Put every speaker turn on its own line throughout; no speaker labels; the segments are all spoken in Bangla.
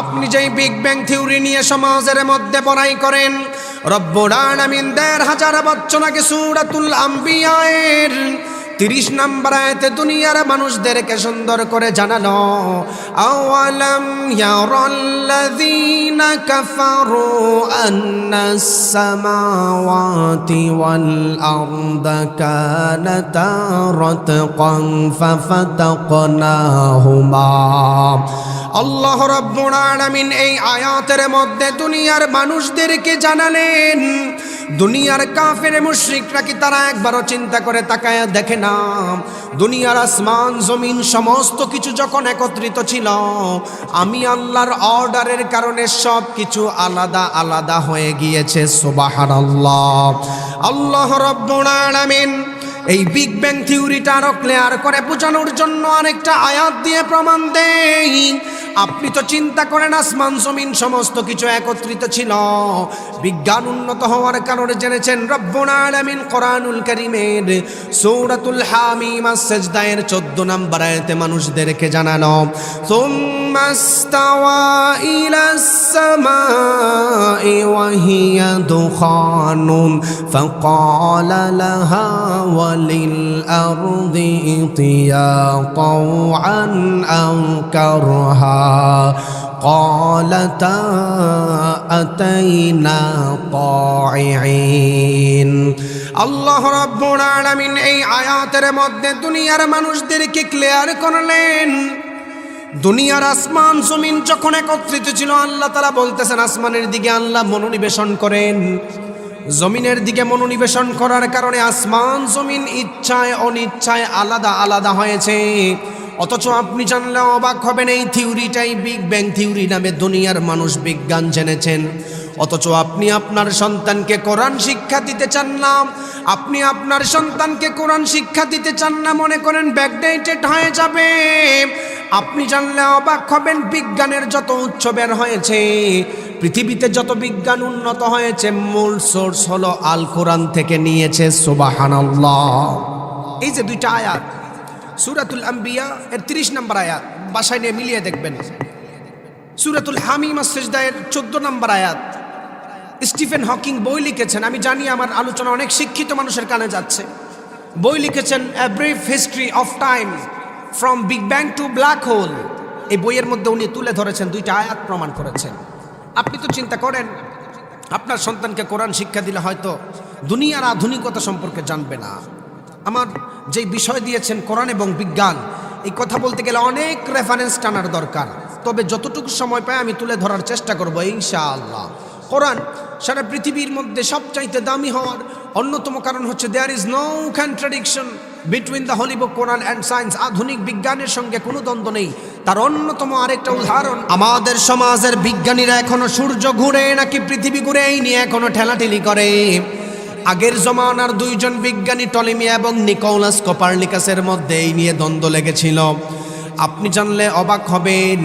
আপনি যেই বিগ ব্যাং থিওরি নিয়ে সমাজের মধ্যে বড়াই করেন, রব্বুল আলামিন দেড় হাজার বছর আগে সূরাতুল আম্বিয়ায়ের তিরিশ নম্বর আয়তে দুনিয়ার মানুষদেরকে সুন্দর করে জানানো আওয়ালাম ইয়ারাল্লাযীনা কাফারু আন্নাস সামাওয়াতি ওয়াল আরদা কানাতা রাতকান ফাফাতাকনাহুমা আল্লাহ রাব্বুল এই আয়াতের মধ্যে দুনিয়ার মানুষদেরকে জানালেন, দুনিয়ার কাফের মুশরিকরা কি তারা একবারও চিন্তা করে তাকায় দেখে না? দুনিয়ার আসমান, জমিন, সমস্ত কিছু যখন একত্রিত ছিল, আমি আল্লাহর অর্ডারের কারণে সব কিছু আলাদা আলাদা হয়ে গিয়েছে, সুবহানাল্লাহ। আল্লাহ রাব্বুল আলামিন এই বিগ ব্যাং থিওরিটা আরও ক্লিয়ার করে বোঝানোর জন্য আরেকটা আয়াত দিয়ে প্রমাণ দেই। আপনি তো চিন্তা করেন আসমান, জমিন, সমস্ত কিছু একত্রিত ছিল। বিজ্ঞান উন্নত হওয়ার কারণে জেনেছেন রব্বুল কোরআনুল কারীমের সূরাতুল হামিম, আস-সাজদায়ের 14 নম্বর আয়াতে মানুষদেরকে জানালো, সুম্মাস্তাওয়া ইলাস সামাই ওয়া হিয়া দুখানুন ফাকালা লাহা ওয়ালিল আরদি ইতিয়া طوعا أو كرها قالتا أتينا طاععين আল্লাহ রাব্বুল আলামিন এই আয়াতের মধ্যে দুনিয়ার মানুষদেরকে ক্লিয়ার করলেন দুনিয়ার আসমান, জমিন যখন একত্রিত ছিল, আল্লাহ তারা বলতেছেন, আসমানের দিকে আল্লাহ মনোনিবেশন করেন। জমিনের দিকে মনোনিবেশন করার কারণে আসমান, জমিন ইচ্ছায়, অনিচ্ছায় আলাদা আলাদা হয়েছে। অথচ আপনি জানলে অবাক হবেন, এই থিওরিটাই বিগ ব্যাং থিওরি নামে দুনিয়ার মানুষ বিজ্ঞান জেনেছেন। অথচ আপনি আপনার সন্তানকে কোরআন শিক্ষা দিতে চান না। আপনি আপনার সন্তানকে কোরআন শিক্ষা দিতে চান না, মনে করেন ব্যাকডেটেড হয়ে যাবে। আপনি জানলে অবাক হবেন, বিজ্ঞানের যত উৎস বের হয়েছে, পৃথিবীতে যত বিজ্ঞান উন্নত হয়েছে, মূল সোর্স হলো আল কোরআন থেকে নিয়েছে, সুবাহানাল্লাহ। এই যে দুইটা আয়াত, সুরাতুল আম্বিয়া এর তিরিশ নম্বর আয়াত, বাসায় নিয়ে মিলিয়ে দেখবেন। সুরাতুল হামিম সেজদায়ের চোদ্দ নম্বর আয়াত স্টিফেন হকিং বই লিখেছেন। আমি জানি আমার আলোচনা অনেক শিক্ষিত মানুষের কানে যাচ্ছে। বই লিখেছেন a brief history of time from big bang to black hole এই বইয়ের মধ্যে উনি তুলে ধরেছেন, দুইটা আয়াত প্রমাণ করেছেন। আপনি তো চিন্তা করেন, আপনার সন্তানকে কোরআন শিক্ষা দিলে হয়তো দুনিয়ার আধুনিকতা সম্পর্কে জানবে না। আমার যে বিষয় দিয়েছেন, কোরআন এবং বিজ্ঞান, এই কথা বলতে গেলে অনেক রেফারেন্স টানার দরকার। তবে যতটুকু সময় পাই আমি তুলে ধরার চেষ্টা করব, ইনশাআল্লাহ। কোরআন সারা পৃথিবীর মধ্যে সবচাইতে দামি হওয়ার অন্যতম কারণ হচ্ছে there is no contradiction between the holy book Quran and science আধুনিক বিজ্ঞানের সঙ্গে কোনো দ্বন্দ্ব নেই। তার অন্যতম আরেকটা উদাহরণ, আমাদের সমাজের বিজ্ঞানীরা এখনও সূর্য ঘুরে নাকি পৃথিবী ঘুরে এই নিয়ে এখনও ঠেলাঠেলি করে। আগের জমানার দুইজন বিজ্ঞানী টলিমিয়া এবং নিকোলাস কোপার্নিকাসের মধ্যে এই নিয়ে দ্বন্দ্ব লেগেছিল। আপনি জানলে অবাক হবেন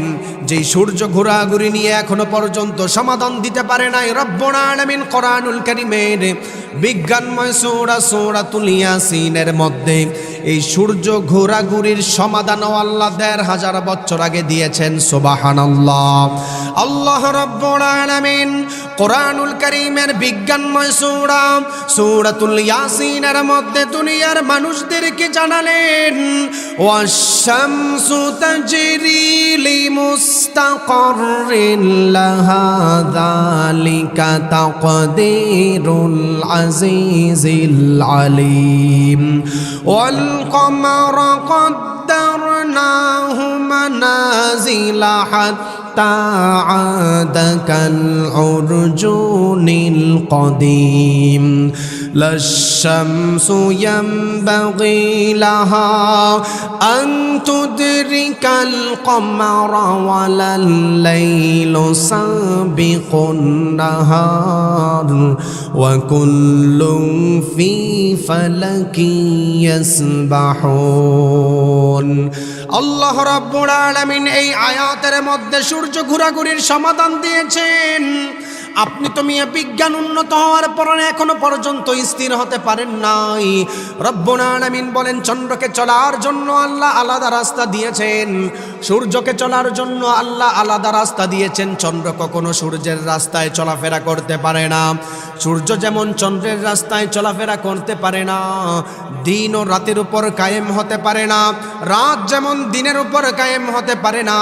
যে সূর্য ঘোরাঘুরি নিয়ে এখনও পর্যন্ত সমাধান দিতে পারে নাই রব্বুল আলামিন কোরআনুল কারীমের বিজ্ঞানময় সৌরা সূরাতুল ইয়াসিনের মধ্যে। এই সূর্য ঘোরাঘুরির সমাধানও আল্লাহ দেড় হাজার বছর আগে দিয়েছেন, সুবহানাল্লাহ। আল্লাহ রব্বুল আলামিন কোরআনুল করিমের বিজ্ঞানময় সূরা সূরাতুল ইয়াসিনের মধ্যে দুনিয়ার মানুষদেরকে জানালেন, ওয়াশ-শামসু تجري لمستقر لها ذلك تقدير العزيز العليم. والقمر قدرناه منازل حتى عاد كالعرجون القديم. لا الشمس ينبغي لها أن تدرك القمر ولا الليل سابق النهار وكل في فلك يسبحون আল্লাহ রাব্বুল আলামিন এই আয়াতের মধ্যে সূর্য ঘোরাঘুরির সমাধান দিয়েছেন আপনি তো মিয়া বিজ্ঞান উন্নত হওয়ার পরে এখনও পর্যন্ত স্থির হতে পারেন নাই। রব্বনা নামিন বলেন, চন্দ্রকে চলার জন্য আল্লাহ আলাদা রাস্তা দিয়েছেন। সূর্যকে চলার জন্য আল্লাহ আলাদা রাস্তা দিয়েছেন। চন্দ্র কখনো সূর্যের রাস্তায় চলাফেরা করতে পারে না। সূর্য যেমন চন্দ্রের রাস্তায় চলাফেরা করতে পারে না, দিন ও রাতের উপর কায়েম হতে পারে না। রাত যেমন দিনের উপর কায়েম হতে পারে না।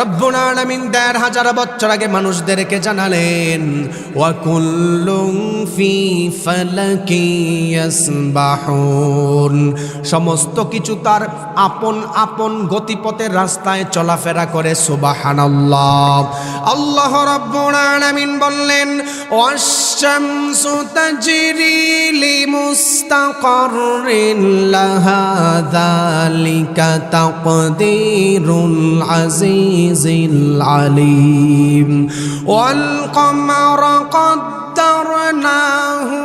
রব্বুল আলামিন দেড় হাজার বছর আগে মানুষদেরকে জানালেন সমস্ত কিছু তার আপন আপন গতিপথের রাস্তায় চলাফেরা করে সুবহানাল্লাহ আল্লাহ রাব্বুল আলামিন বললেন ওয়াশ-শামসু তাজরি লিমুস্তাকাররিন লাহা যালিকা তাকদীরুল আজিজিল আলিম ওয়াল কমারা قدرناه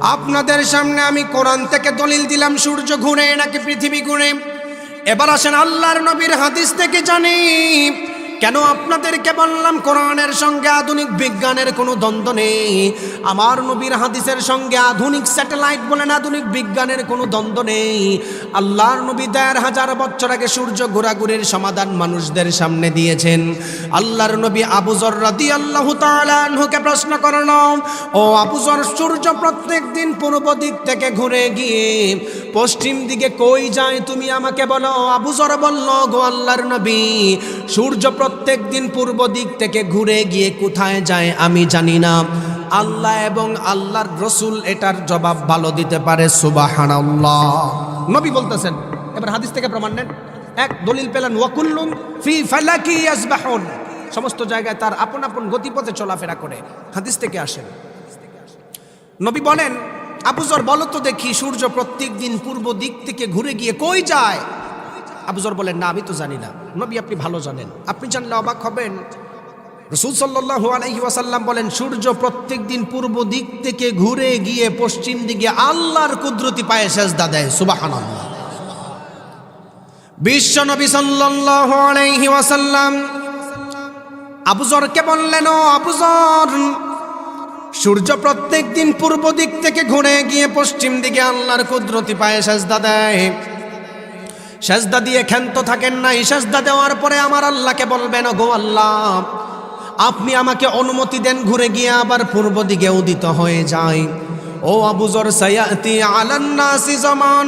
আপনাদের সামনে আমি কোরআন থেকে দলিল দিলাম, সূর্য ঘুরে নাকি পৃথিবী ঘুরে। এবার আসেন আল্লাহর নবীর হাদিস থেকে জানি। কেন আপনাদেরকে বললাম কোরআনের সঙ্গে আধুনিক বিজ্ঞানের কোনো দ্বন্দ্ব নেই? আমার নবীর হাদিসের সঙ্গে আধুনিক স্যাটেলাইট বলেন আধুনিক বিজ্ঞানের কোনো দ্বন্দ্ব নেই। আল্লাহর নবী দেড় হাজার বছর আগে সূর্য ঘোরাঘুরির সমাধান মানুষদের সামনে দিয়েছেন। আল্লাহর নবী আবুজর রাদি আল্লাহ তালুকে প্রশ্ন করল ও আবুজর সূর্য প্রত্যেক দিন পূর্ব দিক থেকে ঘুরে গিয়ে পশ্চিম দিকে কই যায় তুমি আমাকে বলো? আবুজর বলল, গো আল্লাহর নবী, সূর্য প্রত্যেক দিন পূর্ব দিক থেকে ঘুরে গিয়ে কোথায় যায় আমি জানি না। আল্লাহ এবং আল্লাহর রসুল এটার জবাব ভালো দিতে পারে সুবাহান নবী বলতেছেন, এবার হাদিস থেকে প্রমাণ নেন। এক, দলিল পেলেন, ওয়াকুল্লুম ফি ফালাকি আসবাহুন সমস্ত জায়গায় তার আপন আপন গতিপথে চলাফেরা করে। হাদিস থেকে আসেন। নবী বলেন আবুজর বলো তো দেখি, সূর্য প্রত্যেক দিন পূর্ব দিক থেকে ঘুরে গিয়ে কই যায়? আবুজর বলেন, না, আমি তো জানি না। নবী, আপনি ভালো জানেন। আপনি জানলে অবাক হবেন। রসুল সাল্লাহ বলেন, সূর্য প্রত্যেক দিন পূর্ব দিক থেকে ঘুরে গিয়ে পশ্চিম দিকে আল্লাহর কুদরতি পায়ে সেজদা দেয় সুবাহান বিশ্ব নবী সাল্লাহ আলহি ওয়াসাল্লাম আবুজরকে বললেন আবুজর সূর্য প্রত্যেক দিন পূর্ব দিক থেকে ঘুরে গিয়ে পশ্চিম দিকে আল্লাহর কুদরতি পায়ে সেজদা দেয়। সেজদা দিয়ে ক্ষান্ত থাকেন না এই সেজদা দেওয়ার পরে আমার আল্লাহকে বলবেন গো আল্লাহ, আপনি আমাকে অনুমতি দেন ঘুরে গিয়ে আবার পূর্ব দিকে উদিত হয়ে যায় ও আবুজর সায়াতি আলান্নাসি জমান,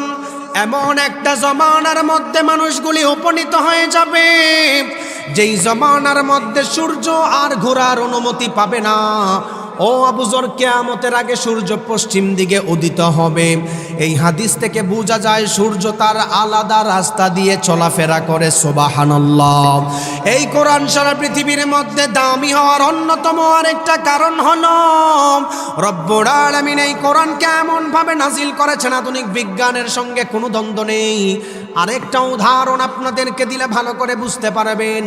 এমন একটা জমানার মধ্যে মানুষগুলি উপনীত হয়ে যাবে, যেই জমানার মধ্যে সূর্য আর ঘোরার অনুমতি পাবে না। ও আবুজর কেয়ামতের আগে সূর্য পশ্চিম দিকে উদিত হবে। এই হাদিস থেকে বোঝা যায় সূর্য তার আলাদা রাস্তা দিয়ে চলাফেরা করে, সোবাহানল্লাহ। এই কোরআন সারা পৃথিবীর মধ্যে দামি হওয়ার অন্যতম আরেকটা কারণ হল, রব্বুল আলামিন এই কোরআন কেমন ভাবে নাজিল করেছেন, আধুনিক বিজ্ঞানের সঙ্গে কোনো দ্বন্দ্ব নেই। আরেকটা উদাহরণ আপনাদেরকে দিলে ভালো করে বুঝতে পারবেন।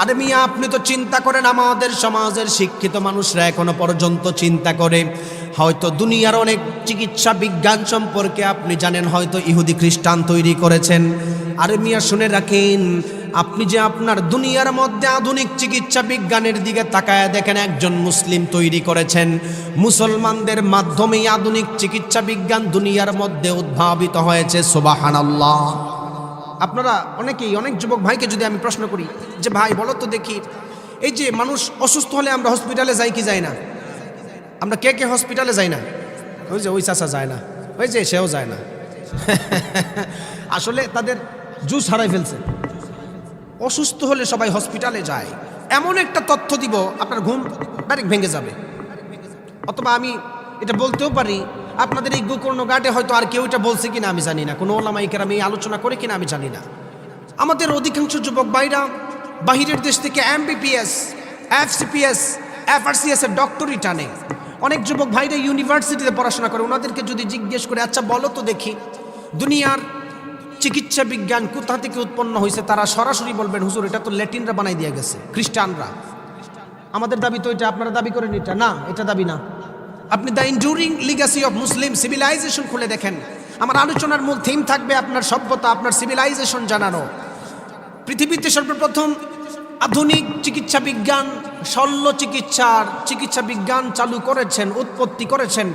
আরে মিয়া, আপনি তো চিন্তা করেন, আমাদের সমাজের শিক্ষিত মানুষরা এখনও পর্যন্ত চিন্তা করে হয়তো দুনিয়ার অনেক চিকিৎসা বিজ্ঞান সম্পর্কে আপনি জানেন, হয়তো ইহুদি খ্রিস্টান তৈরি করেছেন। আরে মিয়া, শুনে রাখেন, আপনি যে আপনার দুনিয়ার মধ্যে আধুনিক চিকিৎসা বিজ্ঞানের দিকে তাকায় দেখেন, একজন মুসলিম তৈরি করেছেন। মুসলমানদের মাধ্যমেই আধুনিক চিকিৎসা বিজ্ঞান দুনিয়ার মধ্যে উদ্ভাবিত হয়েছে সোবাহান আল্লাহ আপনারা অনেকেই, অনেক যুবক ভাইকে যদি আমি প্রশ্ন করি, যে ভাই, বলো তো দেখি, এই যে মানুষ অসুস্থ হলে আমরা হসপিটালে যাই কি যাই না? আমরা কে কে হসপিটালে যাই না? ওই যে ওই চাষা যায় না, ওই যে সেও যায় না। আসলে তাদের জুস হারাই ফেলছে। অসুস্থ হলে সবাই হসপিটালে যায়। এমন একটা তথ্য দিব, আপনার ঘুম ডাইরেক্ট ভেঙে যাবে। অথবা আমি এটা বলতেও পারি, আপনাদের এই গোকর্ণ গাটে হয়তো আর কেউ এটা বলছে কিনা আমি জানি না। কোনো ওলামাইকের আমি আলোচনা করে কিনা আমি জানি না। আমাদের অধিকাংশ যুবক ভাইরা বাহিরের দেশ থেকে এমবিপিএস এফসিপিএস এফআরসিএস এর ডক্টরি টানে অনেক যুবক ভাইরা ইউনিভার্সিটিতে পড়াশোনা করে, ওনাদেরকে যদি জিজ্ঞেস করে আচ্ছা বলো তো দেখি, দুনিয়ার চিকিৎসা বিজ্ঞান কোথা থেকে উৎপন্ন হয়েছে তারা সরাসরি বলবেন, হুজুর, এটা তো ল্যাটিনরা বানাই দিয়ে গেছে, খ্রিস্টানরা। আমাদের দাবি তো এটা, আপনারা দাবি করেন এটা। না, এটা দাবি না। আপনি the enduring legacy of Muslim civilisation খুলে দেখেন। আমার আলোচনার মূল থিম থাকবে আপনার সভ্যতা, আপনার সিভিলাইজেশন জানানো। পৃথিবীতে সর্বপ্রথম আধুনিক চিকিৎসা বিজ্ঞান, শল্য চিকিৎসার চিকিৎসা বিজ্ঞান চালু করেছেন, উৎপত্তি করেছেন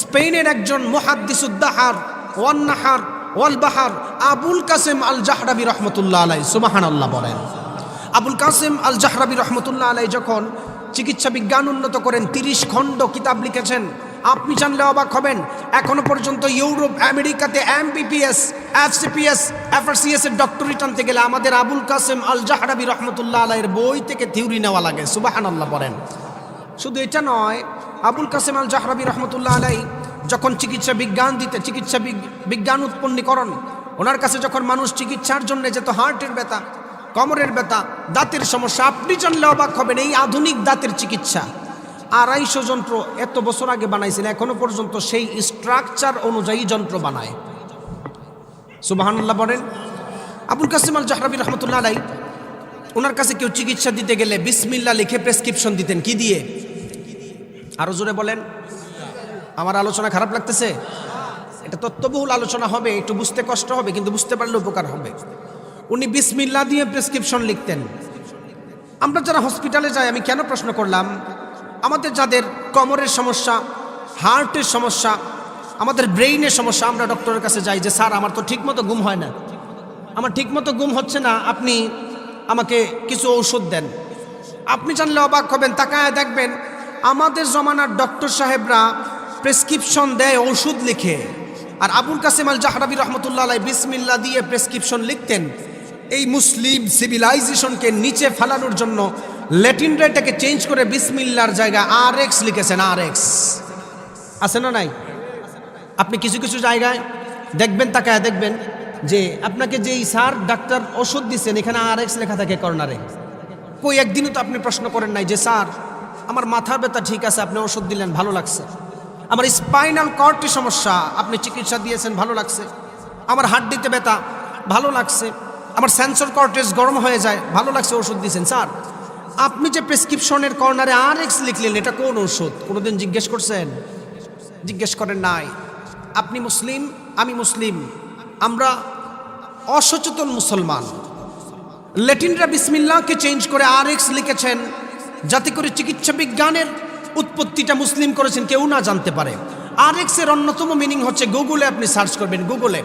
স্পেনের একজন মুহাদ্দিসুদ্দাহার, ওয়ান্নাহার ওয়াল বাহার আবুল কাসেম আল জাহরাবি রহমতুল্লাহ আলাই সুবাহান আল্লাহ বলেন। আবুল কাসেম আল জাহরাবি রহমতুল্লাহ আলাই যখন চিকিৎসা বিজ্ঞান উন্নত করেন, তিরিশ খণ্ড কিতাব লিখেছেন। আপনি জানলে অবাক হবেন, এখনও পর্যন্ত ইউরোপ, আমেরিকাতে এমবিপিএস এফসিপিএস এফআরসিএস এর ডক্টরেট আনতে গেলে আমাদের আবুল কাসেম আল জাহরাবি রহমতুল্লাহ আলাইয়ের বই থেকে থিওরি নেওয়া লাগে সুবাহান আল্লাহ বলেন। শুধু এটা নয়, আবুল কাসেম আল জাহরাবি রহমতুল্লাহ আলাই যখন চিকিৎসা বিজ্ঞান দিতে, চিকিৎসা বিজ্ঞান উৎপন্নীকরণ, ওনার কাছে যখন মানুষ চিকিৎসার জন্য যেত হার্টের ব্যথা, কমরের ব্যথা, দাঁতের সমস্যা, আপনি জানলে অবাক হবেন, এই আধুনিক দাঁতের চিকিৎসা। আড়াইশো যন্ত্র এত বছর আগে বানাইছিল, এখনও পর্যন্ত সেই স্ট্রাকচার অনুযায়ী যন্ত্র বানায়। সুবাহান্লাহ বলেন, আবুল কাসিম আল জাহরাবি রহমতুল্লাহ আলাই ওনার কাছে কেউ চিকিৎসা দিতে গেলে বিসমিল্লা লিখে প্রেসক্রিপশন দিতেন, কি দিয়ে? আরও জোরে বলেন, আমার আলোচনা খারাপ লাগতেছে? এটা তত্ত্ববহুল আলোচনা হবে, একটু বুঝতে কষ্ট হবে, কিন্তু বুঝতে পারলে উপকার হবে। উনি বিসমিল্লা দিয়ে প্রেসক্রিপশন লিখতেন। আমরা যারা হসপিটালে যাই, আমি কেন প্রশ্ন করলাম, আমাদের যাদের কোমরের সমস্যা, হার্টের সমস্যা আমাদের ব্রেইনের সমস্যা, আমরা ডক্টরের কাছে যাই যে, স্যার, আমার তো ঠিকমতো গুম হয় না। আমার ঠিকমতো গুম হচ্ছে না, আপনি আমাকে কিছু ঔষধ দেন। আপনি জানলে অবাক হবেন, তাকায় দেখবেন, আমাদের জমানার ডক্টর সাহেবরা প্রেসক্রিপশন দেয় ওষুধ লিখে। আর আবুল কাসেম আল জাহরাবি রহমতুল্লাহ বিসমিল্লা দিয়ে প্রেসক্রিপশন লিখতেন, এই মুসলিম সিভিলাইজেশনকে নিচে ফেলানোর জন্য ল্যাটিন এটাকে চেঞ্জ করে বিসমিল্লার জায়গায় আর এক্স লিখেছেন আর এক্স আছে না নাই? আপনি কিছু কিছু জায়গায় দেখবেন, তাকায় দেখবেন যে আপনাকে যেই স্যার, ডাক্তার ওষুধ দিচ্ছেন এখানে আর এক্স লেখা থাকে কর্নারে। কই, একদিনও তো আপনি প্রশ্ন করেন নাই যে, স্যার, আমার মাথার ব্যথা ঠিক আছে, আপনি ওষুধ দিলেন, ভালো লাগছে। আমার স্পাইনাল কর্ডের সমস্যা, আপনি চিকিৎসা দিয়েছেন, ভালো লাগছে। আমার হাড্ডিতে ব্যথা, ভালো লাগছে। আমার সেন্সর কর্টেজ গরম হয়ে যায়, ভালো লাগছে ওষুধ দিয়েছেন স্যার, আপনি যে প্রেসক্রিপশনের কর্নারে আর এক্স লিখলেন, এটা কোন ওষুধ? কোনোদিন জিজ্ঞেস করছেন? জিজ্ঞেস করেন নাই। আপনি মুসলিম, আমি মুসলিম। আমরা অসচেতন মুসলমান। ল্যাটিনরা বিসমিল্লাহকে চেঞ্জ করে আর এক্স লিখেছেন, যাতে করে চিকিৎসা বিজ্ঞানের উৎপত্তিটা মুসলিম করেছেন, কেউ না জানতে পারে। আর এক্সের অন্যতম মিনিং হচ্ছে গুগলে আপনি সার্চ করবেন গুগলে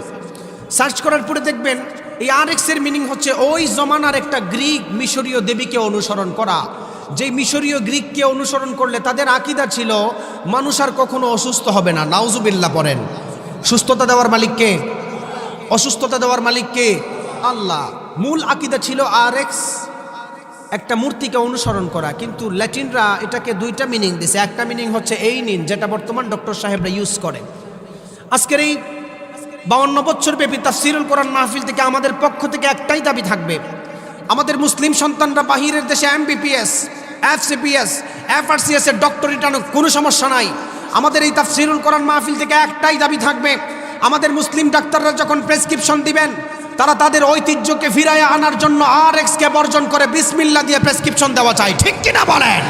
সার্চ করার পরে দেখবেন, এই আর এক্সের মিনিং হচ্ছে ওই জমানার একটা গ্রিক মিশরীয় দেবীকে অনুসরণ করা। যেই মিশরীয় গ্রিককে অনুসরণ করলে তাদের আকিদা ছিল, মানুষ আর কখনো অসুস্থ হবে না, নাউজুবিল্লাহ পড়েন। সুস্থতা দেওয়ার মালিককে অসুস্থতা দেওয়ার মালিককে আল্লাহ। মূল আকিদা ছিল আর এক্স একটা মূর্তিকে অনুসরণ করা। কিন্তু ল্যাটিনরা এটাকে দুইটা মিনিং দিছে। একটা মিনিং হচ্ছে এই নিন, যেটা বর্তমান ডক্টর সাহেবরা ইউজ করে। আজকের এই বাউন্ন বছর ব্যাপী তাফসিরুল কোরআন মাহফিল থেকে আমাদের পক্ষ থেকে একটাই দাবি থাকবে। আমাদের মুসলিম সন্তানরা বাহিরের দেশে এমবিপিএস এফসিপিএস এফআরসিএস এর ডক্টরেট আনুক, কোনো সমস্যা নাই। আমাদের এই তাফসিরুল কোরআন মাহফিল থেকে একটাই দাবি থাকবে। আমাদের মুসলিম ডাক্তাররা যখন প্রেসক্রিপশন দিবেন, তারা তাদের ঐতিহ্যকে ফিরায় আনার জন্য আর এক্সকে বর্জন করে বিসমিল্লা দিয়ে প্রেসক্রিপশন দেওয়া চাই। ঠিক কিনা বলেন?